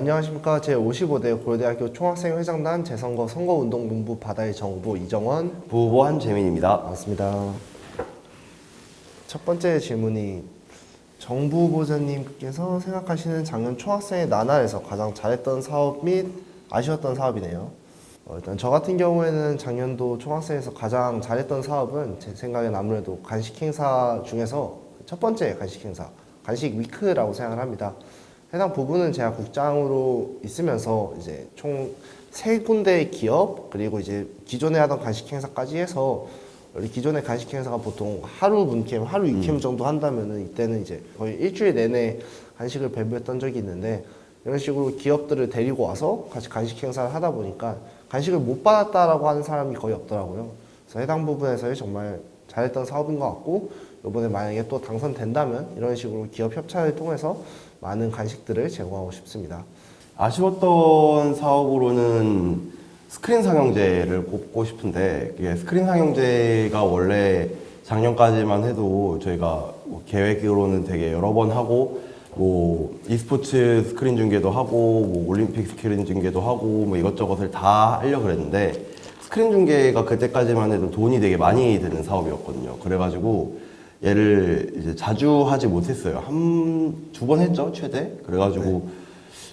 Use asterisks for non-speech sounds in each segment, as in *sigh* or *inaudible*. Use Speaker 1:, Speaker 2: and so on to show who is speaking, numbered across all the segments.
Speaker 1: 안녕하십니까. 제55대 고려대학교 총학생회장단 재선거 선거운동본부 바다의 정보 이정원
Speaker 2: 부보 한재민입니다.
Speaker 1: 반갑습니다. 첫 번째 질문이 정부 후보자님께서 생각하시는 작년 총학생회 나날에서 가장 잘했던 사업 및 아쉬웠던 사업이네요. 어, 일단 저 같은 경우에는 작년도 총학생에서 가장 잘했던 사업은 제 생각엔 아무래도 간식 행사 중에서 첫 번째 간식 행사, 간식 위크라고 생각을 합니다. 해당 부분은 제가 국장으로 있으면서 이제 총 세 군데의 기업 그리고 이제 기존에 하던 간식 행사까지 해서 우리 기존의 간식 행사가 보통 하루 문캠, 하루 이캠 정도 한다면은 이때는 이제 거의 일주일 내내 간식을 배부했던 적이 있는데 이런 식으로 기업들을 데리고 와서 같이 간식 행사를 하다 보니까 간식을 못 받았다라고 하는 사람이 거의 없더라고요. 그래서 해당 부분에서 정말 잘했던 사업인 것 같고 이번에 만약에 또 당선된다면 이런 식으로 기업 협찬을 통해서 많은 간식들을 제공하고 싶습니다.
Speaker 2: 아쉬웠던 사업으로는 스크린 상영제를 꼽고 싶은데 스크린 상영제가 원래 작년까지만 해도 저희가 뭐 계획으로는 되게 여러 번 하고 뭐 e스포츠 스크린 중계도 하고 뭐 올림픽 스크린 중계도 하고 뭐 이것저것을 다 하려 그랬는데 스크린 중계가 그때까지만 해도 돈이 되게 많이 드는 사업이었거든요. 그래가지고 얘를 이제 자주 하지 못했어요. 한 두 번 했죠 최대. 그래가지고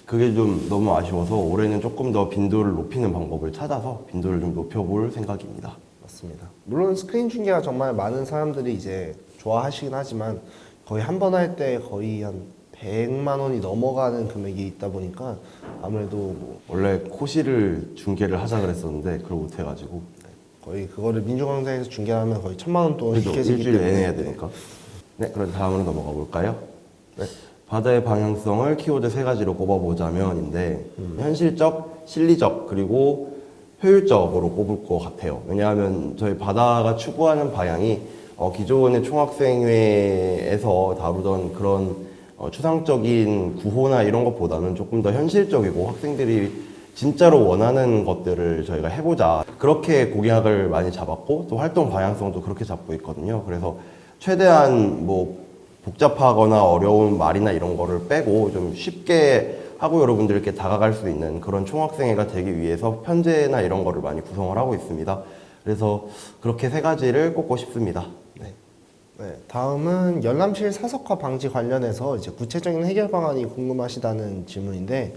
Speaker 2: 그게 좀 너무 아쉬워서 올해는 조금 더 빈도를 높이는 방법을 찾아서 빈도를 좀 높여볼 생각입니다.
Speaker 1: 맞습니다. 물론 스크린 중계가 정말 많은 사람들이 이제 좋아하시긴 하지만 거의 한 번 할 때 거의 한 100만 원이 넘어가는 금액이 있다 보니까 아무래도 뭐
Speaker 2: 원래 코시를 중계를 하자 그랬었는데 그걸 못해가지고
Speaker 1: 거의 그거를 민중광장에서 중계하면 거의 천만 원 동안
Speaker 2: 그래도
Speaker 1: 익혀지기
Speaker 2: 일주일 내내 해야 되니까. 네, 그럼 다음으로 넘어가 볼까요? 네. 바다의 방향성을 키워드 세 가지로 꼽아보자면인데 현실적, 실리적 그리고 효율적으로 꼽을 것 같아요. 왜냐하면 저희 바다가 추구하는 방향이 어, 기존의 총학생회에서 다루던 그런 어, 추상적인 구호나 이런 것보다는 조금 더 현실적이고 학생들이 진짜로 원하는 것들을 저희가 해보자. 그렇게 공약을 많이 잡았고 또 활동 방향성도 그렇게 잡고 있거든요. 그래서 최대한 뭐 복잡하거나 어려운 말이나 이런 거를 빼고 좀 쉽게 하고 여러분들께 다가갈 수 있는 그런 총학생회가 되기 위해서 편제나 이런 거를 많이 구성을 하고 있습니다. 그래서 그렇게 세 가지를 꼽고 싶습니다.
Speaker 1: 네. 네, 다음은 열람실 사석화 방지 관련해서 이제 구체적인 해결 방안이 궁금하시다는 질문인데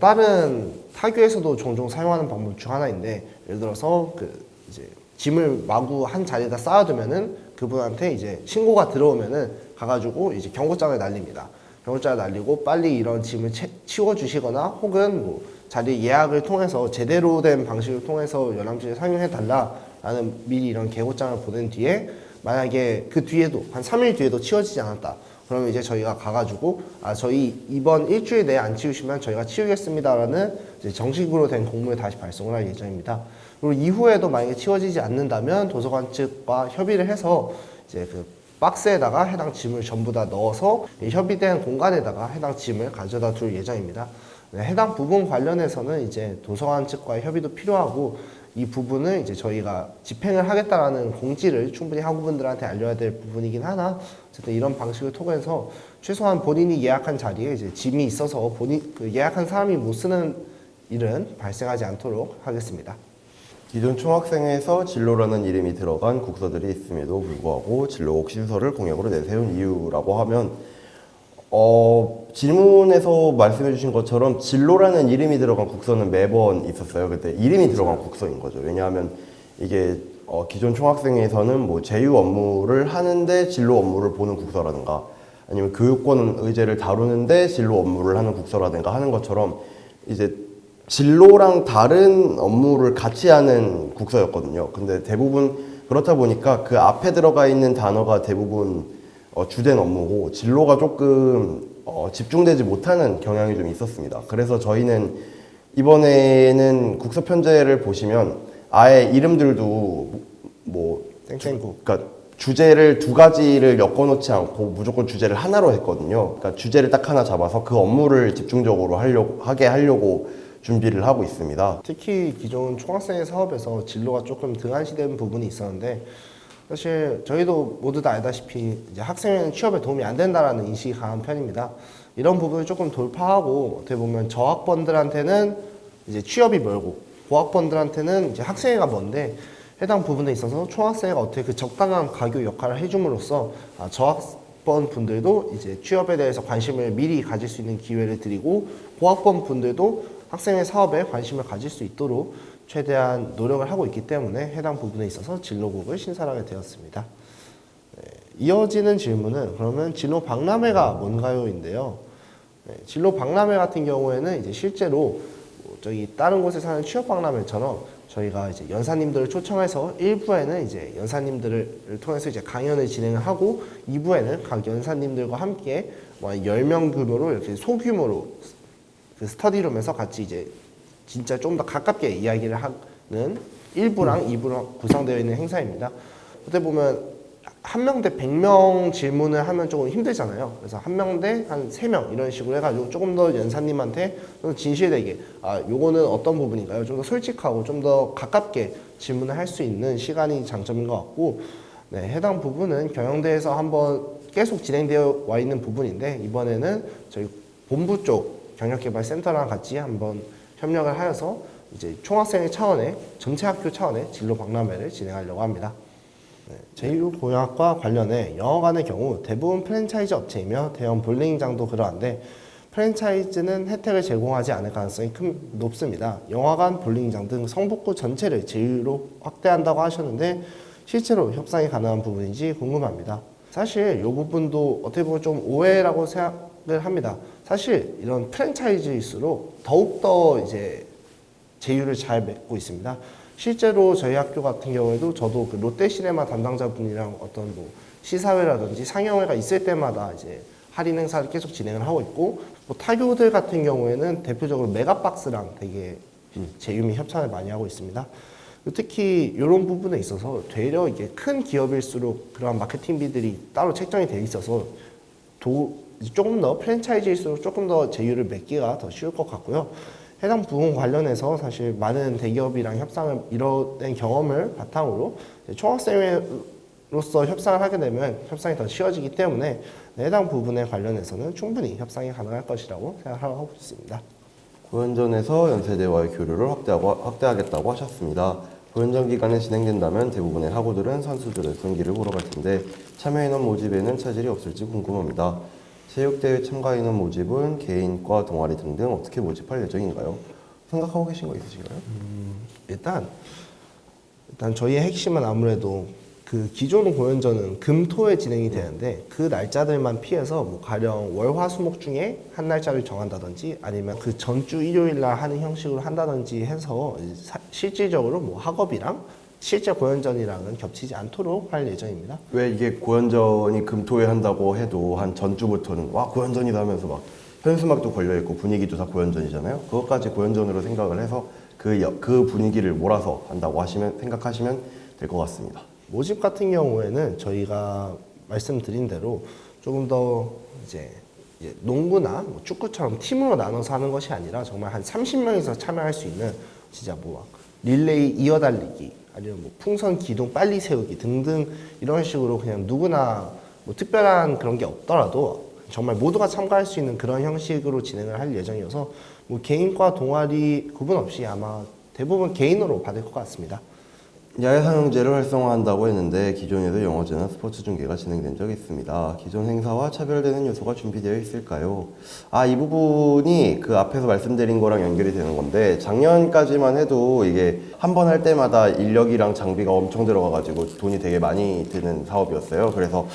Speaker 1: 다른 타교에서도 종종 사용하는 방법 중 하나인데 예를 들어서 그 이제 짐을 마구 한 자리에다 쌓아두면은 그분한테 이제 신고가 들어오면은 가가지고 이제 경고장을 날립니다. 경고장을 날리고 빨리 이런 짐을 채- 치워주시거나 혹은 뭐 자리 예약을 통해서 제대로 된 방식을 통해서 열람실에 상용해 달라라는 미리 이런 경고장을 보낸 뒤에 만약에 그 뒤에도 한 3일 뒤에도 치워지지 않았다. 그러면 이제 저희가 가가지고 아 저희 이번 일주일 내에 안 치우시면 저희가 치우겠습니다라는 이제 정식으로 된 공문을 다시 발송을 할 예정입니다. 그리고 이후에도 만약에 치워지지 않는다면 도서관 측과 협의를 해서 이제 그 박스에다가 해당 짐을 전부 다 넣어서 이 협의된 공간에다가 해당 짐을 가져다 둘 예정입니다. 네, 해당 부분 관련해서는 이제 도서관 측과의 협의도 필요하고 이 부분을 이제 저희가 집행을 하겠다라는 공지를 충분히 학우분들한테 알려야 될 부분이긴 하나 어쨌든 이런 방식을 통해서 최소한 본인이 예약한 자리에 이제 짐이 있어서 본인 그 예약한 사람이 못 쓰는 일은 발생하지 않도록 하겠습니다.
Speaker 2: 기존 총학생회에서 진로라는 이름이 들어간 국서들이 있음에도 불구하고 진로옥 신설을 공약으로 내세운 이유라고 하면 어, 질문에서 말씀해 주신 것처럼 진로라는 이름이 들어간 국서는 매번 있었어요. 그때 이름이 들어간 국서인 거죠. 왜냐하면 이게 어, 기존 총학생회에서는 뭐 제휴 업무를 하는데 진로 업무를 보는 국서라든가 아니면 교육권 의제를 다루는데 진로 업무를 하는 국서라든가 하는 것처럼 이제 진로랑 다른 업무를 같이 하는 국서였거든요. 근데 대부분 그렇다 보니까 그 앞에 들어가 있는 단어가 대부분 어, 주된 업무고 진로가 조금 어, 집중되지 못하는 경향이 좀 있었습니다. 그래서 저희는 이번에는 국서 편제를 보시면 아예 이름들도 뭐
Speaker 1: 땡땡국
Speaker 2: 그러니까 주제를 두 가지를 엮어놓지 않고 무조건 주제를 하나로 했거든요. 그러니까 주제를 딱 하나 잡아서 그 업무를 집중적으로 하려고 하게 하려고 준비를 하고 있습니다.
Speaker 1: 특히 기존 총학생회 사업에서 진로가 조금 등한시된 부분이 있었는데 사실 저희도 모두 다 알다시피 이제 학생회는 취업에 도움이 안 된다라는 인식이 강한 편입니다. 이런 부분을 조금 돌파하고 어떻게 보면 저학번들한테는 이제 취업이 멀고 고학번들한테는 이제 학생회가 먼데 해당 부분에 있어서 총학생회가 어떻게 그 적당한 가교 역할을 해줌으로써 아, 저학번 분들도 이제 취업에 대해서 관심을 미리 가질 수 있는 기회를 드리고 고학번 분들도 학생회 사업에 관심을 가질 수 있도록 최대한 노력을 하고 있기 때문에 해당 부분에 있어서 진로곡을 신설하게 되었습니다. 네, 이어지는 질문은 그러면 진로 박람회가 뭔가요인데요. 네, 진로 박람회 같은 경우에는 이제 실제로 뭐 저기 다른 곳에 사는 취업 박람회처럼 저희가 이제 연사님들을 초청해서 1부에는 이제 연사님들을 통해서 이제 강연을 진행을 하고 2부에는 각 연사님들과 함께 뭐 10명 규모로 이렇게 소규모로 그 스터디룸에서 같이 이제 진짜 좀 더 가깝게 이야기를 하는 1부랑 2부랑 구성되어 있는 행사입니다. 어떻게 보면 한 명 대 100명 질문을 하면 조금 힘들잖아요. 그래서 한 명 대 한 3명 이런 식으로 해가지고 조금 더 연사님한테 좀 진실되게 아 요거는 어떤 부분인가요? 좀 더 솔직하고 좀 더 가깝게 질문을 할 수 있는 시간이 장점인 것 같고 네, 해당 부분은 경영대에서 한번 계속 진행되어 와 있는 부분인데 이번에는 저희 본부 쪽 경력개발센터랑 같이 한번 협력을 하여서 이제 총학생회 차원의 전체 학교 차원의 진로 박람회를 진행하려고 합니다. 네, 제1공학과 관련해 영어관의 경우 대부분 프랜차이즈 업체이며 대형 볼링장도 그러한데 프랜차이즈는 혜택을 제공하지 않을 가능성이 큰, 높습니다. 영화관, 볼링장 등 성북구 전체를 제1로 확대한다고 하셨는데 실제로 협상이 가능한 부분인지 궁금합니다. 사실 이 부분도 어떻게 보면 좀 오해라고 생각 을 합니다. 사실 이런 프랜차이즈일수록 더욱더 이제 제휴를 잘 맺고 있습니다. 실제로 저희 학교 같은 경우에도 저도 그 롯데시네마 담당자분이랑 어떤 뭐 시사회라든지 상영회가 있을 때마다 이제 할인 행사를 계속 진행을 하고 있고 뭐 타교들 같은 경우에는 대표적으로 메가박스랑 되게 제휴 및 협찬을 많이 하고 있습니다. 특히 이런 부분에 있어서 되려 이게 큰 기업일수록 그러한 마케팅비들이 따로 책정이 돼 있어서 도, 조금 더 프랜차이즈일수록 조금 더 제휴를 맺기가 더 쉬울 것 같고요. 해당 부분 관련해서 사실 많은 대기업이랑 협상을 이뤄낸 경험을 바탕으로 총학생회로서 협상을 하게 되면 협상이 더 쉬워지기 때문에 해당 부분에 관련해서는 충분히 협상이 가능할 것이라고 생각하고 있습니다.
Speaker 2: 고연전에서 연세대와의 교류를 확대하고, 확대하겠다고 하셨습니다. 고연전 기간에 진행된다면 대부분의 학우들은 선수들의 경기를 보러 갈 텐데 참여 인원 모집에는 차질이 없을지 궁금합니다. 체육대회 참가 인원 모집은 개인과 동아리 등등 어떻게 모집할 예정인가요? 생각하고 계신 거 있으신가요?
Speaker 1: 일단 일단 저희의 핵심은 아무래도 그 기존 공연전은 금토에 진행이 되는데 그 날짜들만 피해서 뭐 가령 월화수목 중에 한 날짜를 정한다든지 아니면 그 전주 일요일 날 하는 형식으로 한다든지 해서 사- 실질적으로 뭐 학업이랑 실제 공연전이랑은 겹치지 않도록 할 예정입니다.
Speaker 2: 왜 이게 고연전이 금토에 한다고 해도 한 전주부터는 와 고연전이다 하면서 막 현수막도 걸려 있고 분위기도 다 고연전이잖아요. 그것까지 고연전으로 생각을 해서 그, 여- 그 분위기를 몰아서 한다고 하시면 생각하시면 될 것 같습니다.
Speaker 1: 모집 같은 경우에는 저희가 말씀드린 대로 조금 더 이제 이제 농구나 뭐 축구처럼 팀으로 나눠서 하는 것이 아니라 정말 한 30명이서 참여할 수 있는 진짜 뭐 막 릴레이 이어달리기 아니면 뭐 풍선 기둥 빨리 세우기 등등 이런 식으로 그냥 누구나 뭐 특별한 그런 게 없더라도 정말 모두가 참가할 수 있는 그런 형식으로 진행을 할 예정이어서 뭐 개인과 동아리 구분 없이 아마 대부분 개인으로 받을 것 같습니다.
Speaker 2: 야외 상영제를 활성화한다고 했는데 기존에도 영어제나 스포츠 중계가 진행된 적이 있습니다. 기존 행사와 차별되는 요소가 준비되어 있을까요? 아, 이 부분이 그 앞에서 말씀드린 거랑 연결이 되는 건데 작년까지만 해도 이게 한 번 할 때마다 인력이랑 장비가 엄청 들어가가지고 돈이 되게 많이 드는 사업이었어요. 그래서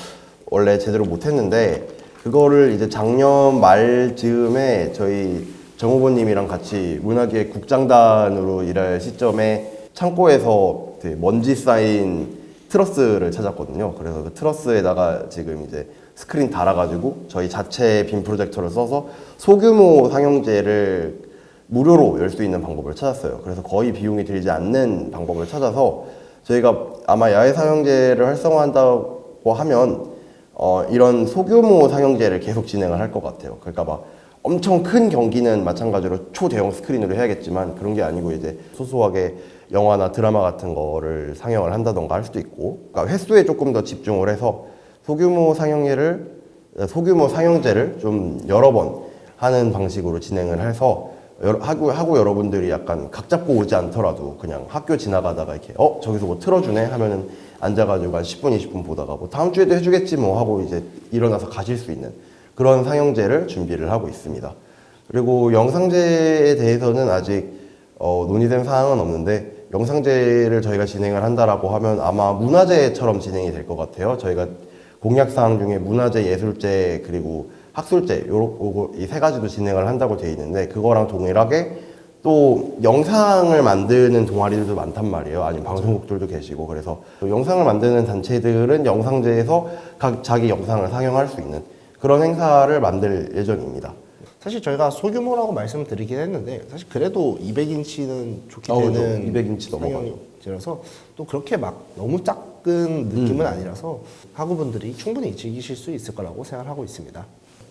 Speaker 2: 원래 제대로 못했는데 그거를 이제 작년 말 즈음에 저희 정후보님이랑 같이 문화기획 국장단으로 일할 시점에 창고에서 되게 먼지 쌓인 트러스를 찾았거든요. 그래서 그 트러스에다가 지금 이제 스크린 달아가지고 저희 자체 빔 프로젝터를 써서 소규모 상영제를 무료로 열 수 있는 방법을 찾았어요. 그래서 거의 비용이 들지 않는 방법을 찾아서 저희가 아마 야외 상영제를 활성화한다고 하면 어, 이런 소규모 상영제를 계속 진행을 할 것 같아요. 그러니까 막 엄청 큰 경기는 마찬가지로 초대형 스크린으로 해야겠지만 그런 게 아니고 이제 소소하게 영화나 드라마 같은 거를 상영을 한다던가 할 수도 있고 그러니까 횟수에 조금 더 집중을 해서 소규모 상영회를 소규모 상영제를 좀 여러 번 하는 방식으로 진행을 해서 하고, 하고 여러분들이 약간 각 잡고 오지 않더라도 그냥 학교 지나가다가 이렇게 어 저기서 뭐 틀어주네 하면은 앉아가지고 한 10분 20분 보다가 뭐 다음 주에도 해주겠지 뭐 하고 이제 일어나서 가실 수 있는 그런 상영제를 준비를 하고 있습니다. 그리고 영상제에 대해서는 아직 어, 논의된 사항은 없는데 영상제를 저희가 진행을 한다라고 하면 아마 문화제처럼 진행이 될 것 같아요. 저희가 공약 사항 중에 문화제, 예술제 그리고 학술제 요이 세 가지도 진행을 한다고 되어 있는데 그거랑 동일하게 또 영상을 만드는 동아리들도 많단 말이에요. 아니면 방송국들도 계시고 그래서 또 영상을 만드는 단체들은 영상제에서 각 자기 영상을 상영할 수 있는 그런 행사를 만들 예정입니다.
Speaker 1: 사실 저희가 소규모라고 말씀드리긴 했는데 사실 그래도 200인치는 좋게
Speaker 2: 어.
Speaker 1: 되는
Speaker 2: 200인치 넘어가요.
Speaker 1: 상영제라서 또 그렇게 막 너무 작은 느낌은 아니라서 학우분들이 충분히 즐기실 수 있을 거라고 생각하고 있습니다.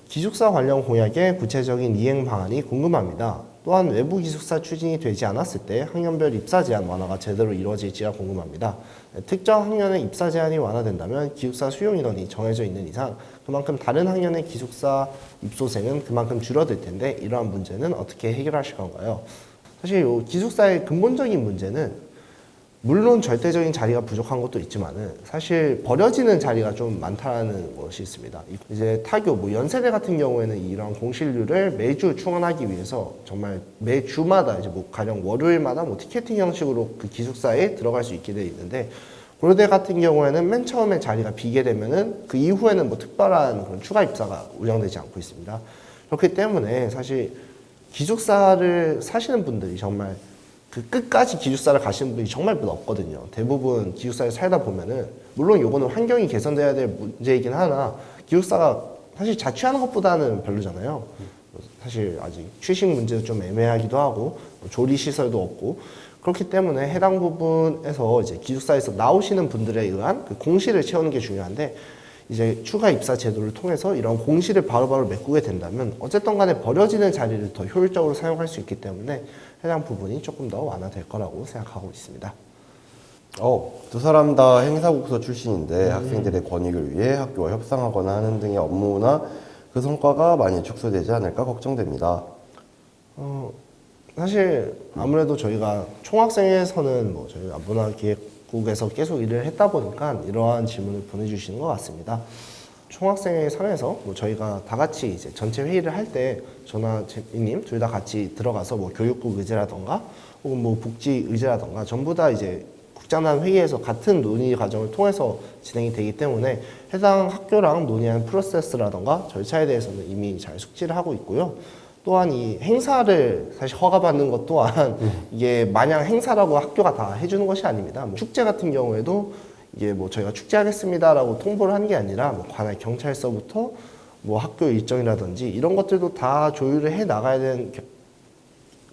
Speaker 1: 기숙사 관련 공약의 구체적인 이행 방안이 궁금합니다. 또한 외부 기숙사 추진이 되지 않았을 때 학년별 입사 제한 완화가 제대로 이루어질지가 궁금합니다. 특정 학년의 입사 제한이 완화된다면 기숙사 수용 인원이 정해져 있는 이상 그만큼 다른 학년의 기숙사 입소생은 그만큼 줄어들 텐데 이러한 문제는 어떻게 해결하실 건가요? 사실 요 기숙사의 근본적인 문제는 물론 절대적인 자리가 부족한 것도 있지만은 사실 버려지는 자리가 좀 많다는 것이 있습니다. 이제 타교 뭐 연세대 같은 경우에는 이런 공실률을 매주 충원하기 위해서 정말 매 주마다 이제 뭐 가령 월요일마다 뭐 티켓팅 형식으로 그 기숙사에 들어갈 수 있게 돼 있는데 고려대 같은 경우에는 맨 처음에 자리가 비게 되면은 그 이후에는 뭐 특별한 그런 추가 입사가 운영되지 않고 있습니다. 그렇기 때문에 사실 기숙사를 사시는 분들이 정말 그 끝까지 기숙사를 가시는 분이 정말 별로 없거든요. 대부분 기숙사에 살다 보면은 물론 요거는 환경이 개선돼야 될 문제이긴 하나 기숙사가 사실 자취하는 것보다는 별로잖아요. 사실 아직 취식 문제도 좀 애매하기도 하고 뭐 조리 시설도 없고 그렇기 때문에 해당 부분에서 이제 기숙사에서 나오시는 분들에 의한 그 공실을 채우는 게 중요한데 이제 추가 입사 제도를 통해서 이런 공실을 바로바로 메꾸게 된다면 어쨌든 간에 버려지는 자리를 더 효율적으로 사용할 수 있기 때문에 해당 부분이 조금 더 완화될 거라고 생각하고 있습니다.
Speaker 2: 어, 두 사람 다 행사국서 출신인데 학생들의 권익을 위해 학교와 협상하거나 하는 등의 업무나 그 성과가 많이 축소되지 않을까 걱정됩니다.
Speaker 1: 어, 사실 아무래도 저희가 총학생회에서는 뭐 저희가 문화기획국에서 계속 일을 했다 보니까 이러한 질문을 보내주시는 것 같습니다. 총학생회 상에서 뭐 저희가 다 같이 이제 전체 회의를 할 때 저나 제이님 둘 다 같이 들어가서 뭐 교육국 의제라던가 혹은 뭐 복지 의제라던가 전부 다 이제 국장단 회의에서 같은 논의 과정을 통해서 진행이 되기 때문에 해당 학교랑 논의하는 프로세스라던가 절차에 대해서는 이미 잘 숙지를 하고 있고요. 또한 이 행사를 사실 허가받는 것 또한 이게 마냥 행사라고 학교가 다 해주는 것이 아닙니다. 뭐 축제 같은 경우에도 이게 뭐 저희가 축제하겠습니다라고 통보를 하는 게 아니라 뭐 관할 경찰서부터 뭐 학교 일정이라든지 이런 것들도 다 조율을 해 나가야 되는 겨-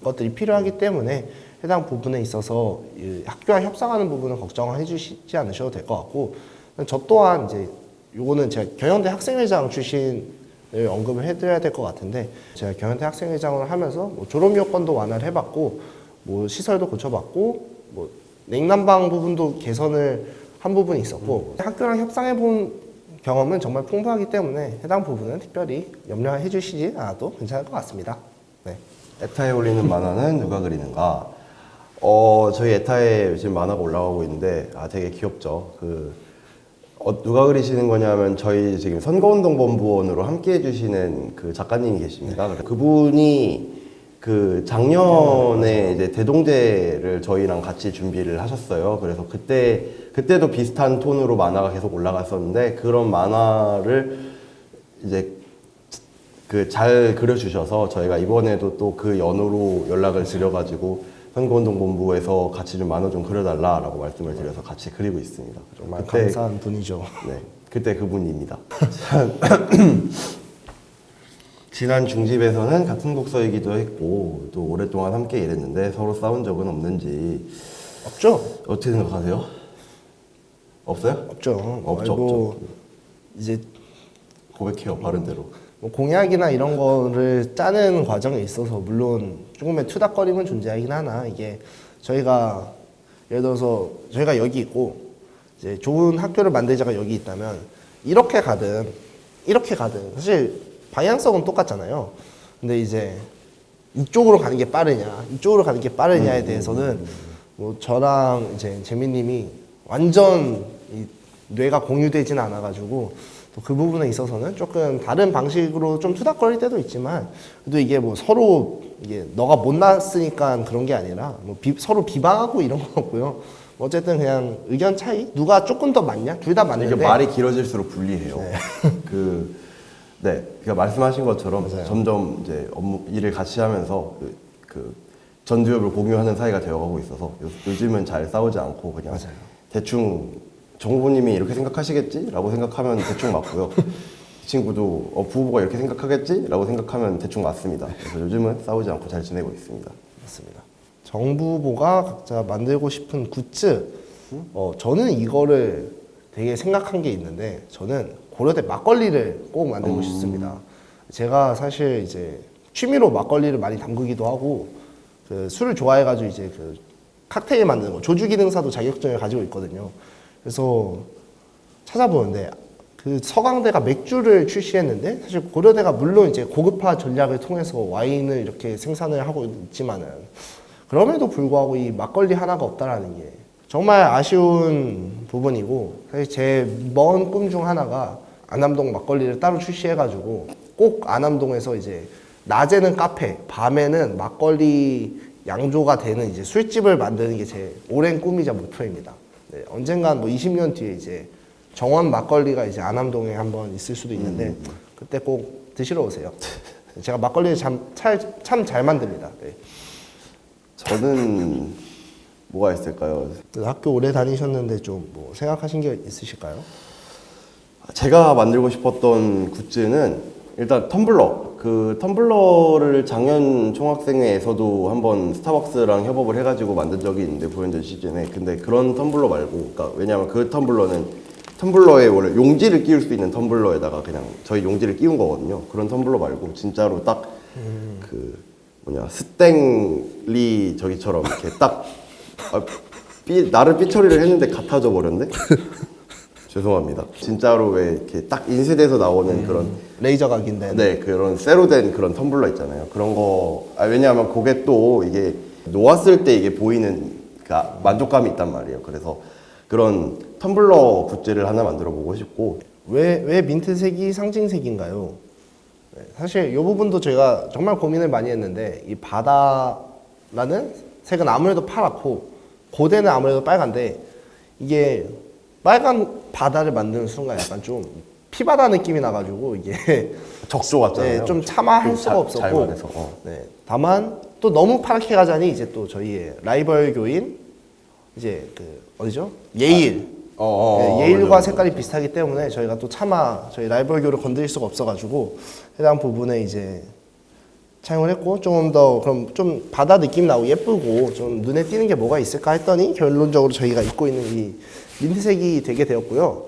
Speaker 1: 것들이 필요하기 때문에 해당 부분에 있어서 이 학교와 협상하는 부분은 걱정해 주시지 않으셔도 될 것 같고 저 또한 이제 요거는 제가 경영대 학생회장 출신을 언급을 해드려야 될 것 같은데 제가 경영대 학생회장을 하면서 뭐 졸업 요건도 완화를 해봤고 뭐 시설도 고쳐봤고 뭐 냉난방 부분도 개선을 한 부분이 있었고 학교랑 협상해 본 경험은 정말 풍부하기 때문에 해당 부분은 특별히 염려해 주시지 않아도 괜찮을 것 같습니다. 네.
Speaker 2: 에타에 올리는 만화는 누가 그리는가? 어, 저희 에타에 지금 만화가 올라가고 있는데, 아, 되게 귀엽죠. 그, 어, 누가 그리시는 거냐면, 저희 지금 선거운동본부원으로 함께 해주시는 그 작가님이 계십니다. 그래서 그분이 그 작년에 이제 대동제를 저희랑 같이 준비를 하셨어요. 그래서 그때, 그때도 비슷한 톤으로 만화가 계속 올라갔었는데, 그런 만화를 이제 그 잘 그려주셔서 저희가 이번에도 또 그 연호로 연락을 드려가지고 선거운동본부에서 같이 좀 만화 좀 그려달라라고 말씀을 드려서 같이 그리고 있습니다.
Speaker 1: 정말
Speaker 2: 그때
Speaker 1: 감사한 분이죠.
Speaker 2: 네 그때 그분입니다. *laughs* 지난 중집에서는 같은 국서이기도 했고 또 오랫동안 함께 일했는데 서로 싸운 적은 없는지
Speaker 1: 없죠?
Speaker 2: 어떻게 생각하세요? 없어요?
Speaker 1: 없죠.
Speaker 2: 없죠,
Speaker 1: 뭐
Speaker 2: 없죠.
Speaker 1: 이제
Speaker 2: 고백해요 바른 대로.
Speaker 1: 뭐 공약이나 이런 거를 짜는 과정에 있어서 물론 조금의 투닥거림은 존재하긴 하나 이게 저희가 예를 들어서 저희가 여기 있고 이제 좋은 학교를 만들자가 여기 있다면 이렇게 가든 이렇게 가든 사실 방향성은 똑같잖아요. 근데 이제 이쪽으로 가는 게 빠르냐, 이쪽으로 가는 게 빠르냐에 대해서는 뭐 저랑 이제 재민님이 완전 이 뇌가 공유되지는 않아가지고 또 그 부분에 있어서는 조금 다른 방식으로 좀 투닥거릴 때도 있지만 그래도 이게 뭐 서로 이게 너가 못났으니까 그런 게 아니라 뭐 비- 서로 비방하고 이런 건 없고요. 뭐 어쨌든 그냥 의견 차이 누가 조금 더 맞냐 둘 다 맞는데
Speaker 2: 이게 말이 길어질수록 불리해요. *laughs* 그, 네, 그러니까 말씀하신 것처럼 점점 이제 업무 일을 같이 하면서 그, 그 전두엽을 공유하는 사이가 되어가고 있어서 요, 요즘은 잘 싸우지 않고 그냥
Speaker 1: 맞아요.
Speaker 2: 대충 정부님이 이렇게 생각하시겠지라고 생각하면 대충 맞고요. 이 친구도 어, 부부가 이렇게 생각하겠지라고 생각하면 대충 맞습니다. 그래서 요즘은 싸우지 않고 잘 지내고 있습니다.
Speaker 1: 맞습니다. 정부보가 각자 만들고 싶은 굿즈. 어, 저는 이거를 되게 생각한 게 있는데 저는 고려대 막걸리를 꼭 만들고 싶습니다. 제가 사실 이제 취미로 막걸리를 많이 담그기도 하고 그 술을 좋아해가지고 이제 그 칵테일 만드는 거 조주 기능사도 자격증을 가지고 있거든요. 그래서 찾아보는데 그 서강대가 맥주를 출시했는데 사실 고려대가 물론 이제 고급화 전략을 통해서 와인을 이렇게 생산을 하고 있지만은 그럼에도 불구하고 이 막걸리 하나가 없다라는 게 정말 아쉬운 부분이고 사실 제 먼 꿈 중 하나가 안암동 막걸리를 따로 출시해가지고 꼭 안암동에서 이제 낮에는 카페, 밤에는 막걸리 양조가 되는 이제 술집을 만드는 게 제 오랜 꿈이자 목표입니다. 네, 언젠간 뭐 20년 뒤에 이제 정원 막걸리가 이제 안암동에 한번 있을 수도 있는데 그때 꼭 드시러 오세요. 제가 막걸리를 참잘 만듭니다. 네.
Speaker 2: 저는 뭐가 있을까요?
Speaker 1: 그래서 학교 오래 다니셨는데 좀 뭐 생각하신 게 있으실까요?
Speaker 2: 제가 만들고 싶었던 굿즈는 일단 텀블러. 그 텀블러를 작년 총학생회에서도 한번 스타벅스랑 협업을 해가지고 만든 적이 있는데 보현전 시즌에. 근데 그런 텀블러 말고, 그러니까 왜냐하면 그 텀블러는 텀블러에 원래 용지를 끼울 수 있는 텀블러에다가 그냥 저희 용지를 끼운 거거든요. 그런 텀블러 말고 진짜로 딱 그 뭐냐 스땡리 저기처럼 이렇게 딱 아, 삐, 나를 삐처리를 했는데 같아져 버렸네. 죄송합니다. 진짜로 왜 이렇게 딱 인쇄돼서 나오는 그런
Speaker 1: 레이저 각인데
Speaker 2: 네 그런 쇠로 된 그런 텀블러 있잖아요. 그런 거 아, 왜냐하면 그게 또 이게 놓았을 때 이게 보이는 그 아- 만족감이 있단 말이에요. 그래서 그런 텀블러 굿즈를 하나 만들어 보고 싶고
Speaker 1: 왜, 왜 민트색이 상징색인가요? 네, 사실 이 부분도 제가 정말 고민을 많이 했는데 이 바다라는 색은 아무래도 파랗고 고대는 아무래도 빨간데 이게 빨간 바다를 만드는 순간 약간 좀 피바다 느낌이 나가지고 이게 *laughs*
Speaker 2: 적조 같잖아요.
Speaker 1: 네, 좀 참아할
Speaker 2: 그
Speaker 1: 수가
Speaker 2: 자-
Speaker 1: 없었고
Speaker 2: 잘 말해서, 어.
Speaker 1: 네, 다만 또 너무 파랗게 가자니 이제 또 저희의 라이벌 교인 이제 그 어디죠? 예일
Speaker 2: 어, 어,
Speaker 1: 네,
Speaker 2: 어,
Speaker 1: 예일과
Speaker 2: 맞아요.
Speaker 1: 색깔이 비슷하기 때문에 저희가 또 차마 저희 라이벌교를 건드릴 수가 없어가지고 해당 부분에 이제 차용을 했고 좀더 그럼 좀 바다 느낌 나고 예쁘고 좀 눈에 띄는 게 뭐가 있을까 했더니 결론적으로 저희가 입고 있는 이 민트색이 되게 되었고요.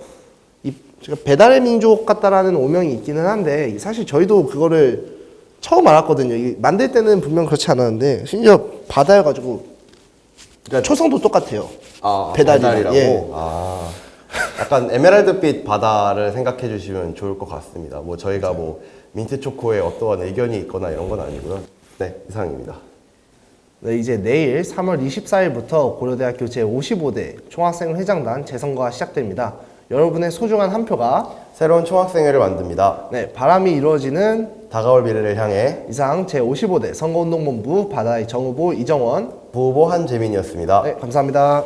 Speaker 1: 이 제가 배달의 민족 같다라는 오명이 있기는 한데 사실 저희도 그거를 처음 알았거든요. 이 만들 때는 분명 그렇지 않았는데 심지어 바다여가지고
Speaker 2: 그러니까
Speaker 1: 초성도 똑같아요.
Speaker 2: 아, 배달이라고.
Speaker 1: 예.
Speaker 2: 아, 약간 에메랄드빛 바다를 생각해 주시면 좋을 것 같습니다. 뭐 저희가 뭐 민트 초코에 어떠한 의견이 있거나 이런 건 아니고요. 네, 이상입니다.
Speaker 1: 네, 이제 내일 3월 24일부터 고려대학교 제55대 총학생 회장단 재선거가 시작됩니다. 여러분의 소중한 한 표가
Speaker 2: 새로운 총학생회를 만듭니다.
Speaker 1: 네, 바람이 이루어지는
Speaker 2: 다가올 미래를 향해
Speaker 1: 이상 제55대 선거운동본부 바다의 정후보 이정원
Speaker 2: 부후보 한재민이었습니다.
Speaker 1: 네, 감사합니다.